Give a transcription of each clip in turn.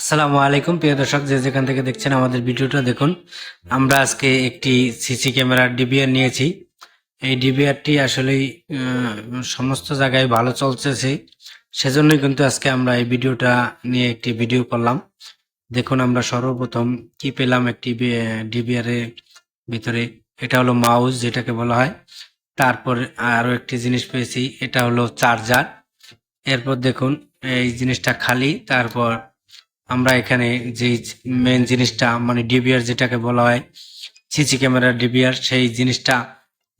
আসসালামু আলাইকুম, প্রিয় দর্শক, যে যেখান থেকে দেখছেন আমাদের ভিডিওটা দেখুন। আমরা আজকে একটি সিসি ক্যামেরার ডিবিআর নিয়েছি। এই ডিবিআরটি আসলেই সমস্ত জায়গায় ভালো চলতেছে। সেজন্যই কিন্তু আজকে আমরা এই ভিডিওটা নিয়ে একটি ভিডিও করলাম। দেখুন আমরা সর্বপ্রথম কি পেলাম একটি ডিবিআর এর ভিতরে। এটা হলো মাউস, যেটাকে বলা হয়। তারপর আরও একটি জিনিস পেয়েছি, এটা হলো চার্জার। এরপর দেখুন, এই জিনিসটা খালি। তারপর আমরা এখানে যে মেন জিনিসটা মানে ডিবিআর যেটাকে বলা হয়, সিসি ক্যামেরা ডিবিআর সেই জিনিসটা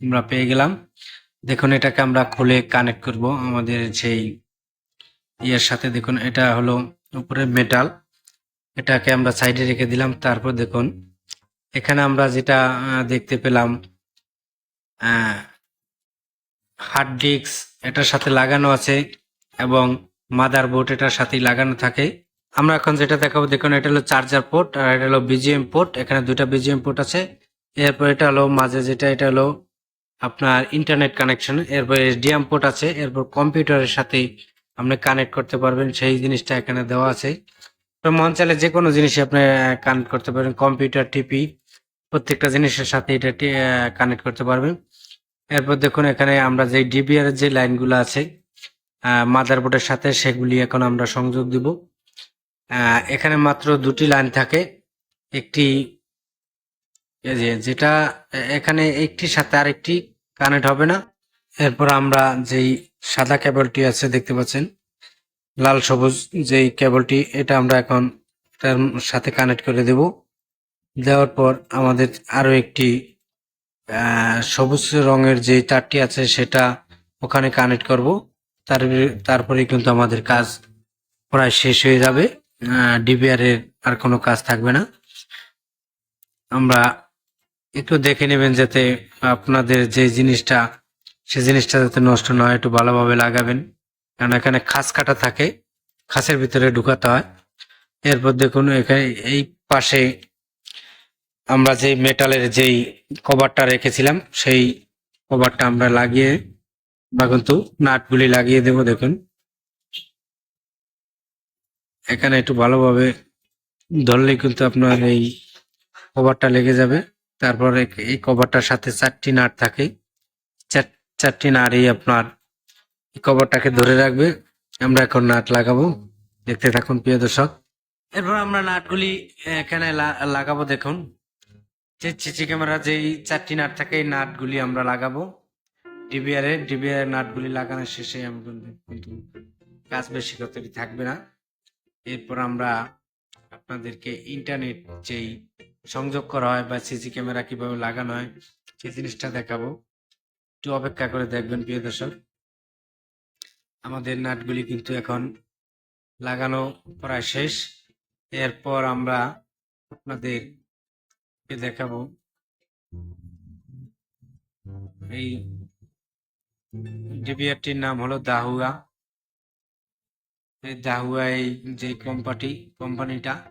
আমরা পেয়ে গেলাম। দেখুন, এটাকে আমরা খুলে কানেক্ট করব আমাদের সেই ইয়ের সাথে। দেখুন, এটা হলো উপরে মেটাল এটাকে আমরা সাইডে রেখে দিলাম, তারপর দেখুন, এখানে আমরা যেটা দেখতে পেলাম হার্ড ডিস্ক এটার সাথে লাগানো আছে এবং মাদার বোর্ড এটার সাথেই লাগানো থাকে। আমরা এখন যেটা দেখাবো, দেখুন, এটা হলো চার্জার পোর্ট আর এটা হলো বিজিএম পোর্ট এখানে দুইটা বিজিএম পোর্ট আছে। এরপর এটা হলো মাঝে যেটা, এটা হলো আপনার ইন্টারনেট কানেকশন এরপর এসডিএম পোর্ট আছে। এরপর কম্পিউটারের সাথে আপনি কানেক্ট করতে পারবেন। সেই জিনিসটা এখানে দেওয়া আছে। তো মন চাইলে যে কোনো জিনিসই আপনি কানেক্ট করতে পারবেন। কম্পিউটার টিপি প্রত্যেকটা জিনিসের সাথে এটা কানেক্ট করতে পারবেন। এরপর দেখুন, এখানে আমরা যে ডিবিআর যে লাইনগুলো আছে মাদারবোর্ডের সাথে সেগুলি এখন আমরা সংযোগ দিব। এখানে মাত্র দুটি লাইন থাকে। একটি যেটা এখানে একটির সাথে আরেকটি কানেক্ট হবে না। এরপর আমরা যেই সাদা কেবলটি আছে দেখতে পাচ্ছেন, লাল সবুজ যেই কেবলটি, এটা আমরা এখন এটার সাথে কানেক্ট করে দেব। দেওয়ার পর আমাদের আরও একটি সবুজ রঙের যে তারটি আছে সেটা ওখানে কানেক্ট করব। তার তারপরে কিন্তু আমাদের কাজ প্রায় শেষ হয়ে যাবে। ডিবিআর এর আর কোনো কাজ থাকবে না। আমরা একটু দেখে নেবেন যাতে আপনাদের যে জিনিসটা, সে জিনিসটা যাতে নষ্ট না হয়, একটু ভালোভাবে লাগাবেন। কারণ এখানে খাস কাটা থাকে, খাসের ভিতরে ঢুকাতে হয়। এরপর দেখুন, এখানে এই পাশে আমরা যে মেটালের যেই কভারটা রেখেছিলাম, সেই কভারটা আমরা লাগিয়ে বা কিন্তু নাটগুলি লাগিয়ে দেবো, দেখুন। এখানে একটু ভালোভাবে ধরলে কিন্তু আপনার এই কভারটা লেগে যাবে। তারপর এই কভারটার সাথে চারটি নাট থাকে। চার- চারটি নাড়ই আপনার কভারটাকে ধরে রাখবে। আমরা এখন নাট লাগাবো। দেখতে থাকুন, প্রিয় দর্শক। এরপর আমরা নাটগুলি এখানে লাগাবো, দেখুন। যে চিচি ক্যামেরা যেই চারটি নাট থাকে, এই নাটগুলি আমরা লাগাবো। ডিবিআর ডিবিআর নাটগুলি লাগানোর শেষে আমি কিন্তু কাজ বেশি করতে থাকবে না। এরপর আমরা আপনাদেরকে ইন্টারনেট যেই সংযোগ করা হয় বা সিসি ক্যামেরা কীভাবে লাগানো হয়, সেই জিনিসটা দেখাবো। একটু অপেক্ষা করে দেখবেন, প্রিয় দর্শক। আমাদের নাটগুলি কিন্তু এখন লাগানো প্রায় শেষ। এরপর আমরা আপনাদের দেখাবো এই ডিবিআরটির নাম হলো দাহুয়া। এই দাহুয়া এই যে কোম্পানি কোম্পানিটা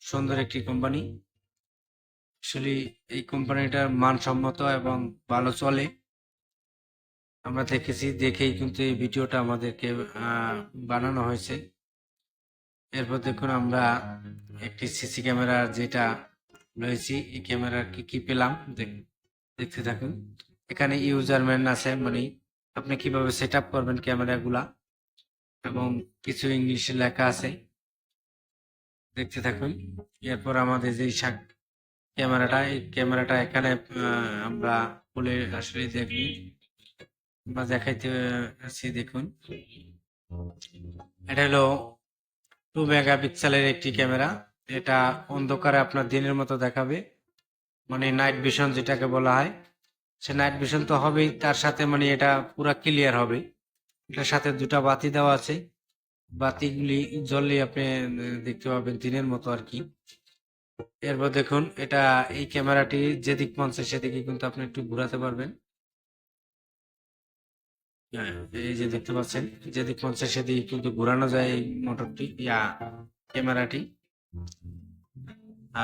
সুন্দর একটি কোম্পানি আসলে এই কোম্পানিটার মানসম্মত এবং ভালো চলে। আমরা দেখেছি, দেখেই কিন্তু এই ভিডিওটা আমাদেরকে বানানো হয়েছে। এরপর দেখুন আমরা একটি সিসি ক্যামেরা যেটা রয়েছে, এই ক্যামেরার কি কি পেলাম? দেখ- দেখতে থাকুন। এখানে ইউজার ম্যান আছে মানে আপনি কীভাবে সেট করবেন ক্যামেরাগুলা? এবং কিছু ইংলিশে লেখা আছে। দেখতে থাকুন। এরপর আমাদের যে শাক- ক্যামেরাটা, এই ক্যামেরাটা এখানে আমরা খুলে আসলে দেখি বা দেখাইতে আছি দেখুন। এটা হলো টু মেগা পিক্সেলের একটি ক্যামেরা। এটা অন্ধকারে আপনার দিনের মতো দেখাবে। মানে নাইট ভিশন যেটাকে বলা হয়। সে নাইট ভিশন তো হবেই, তার সাথে মানে এটা পুরা ক্লিয়ার হবে। এটার সাথে দুটা বাতি দেওয়া আছে। বাতিগুলি জ্বললে আপনি দেখতে পাবেন দিনের মতো আর কি। এরপর দেখুন, এটা এই ক্যামেরাটি যেদিক মন সেদিকে কিন্তু আপনি একটু ঘোরাতে পারবেন। এই যে দেখতে পাচ্ছেন, যেদিক মন সেদিকে কিন্তু ঘুরানো যায় এই মোটরটি, ইয়া ক্যামেরাটি।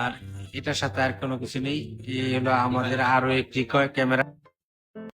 আর এটার সাথে আর কোনো কিছু নেই। এই হলো আমাদের আরও একটি ক্যামেরা।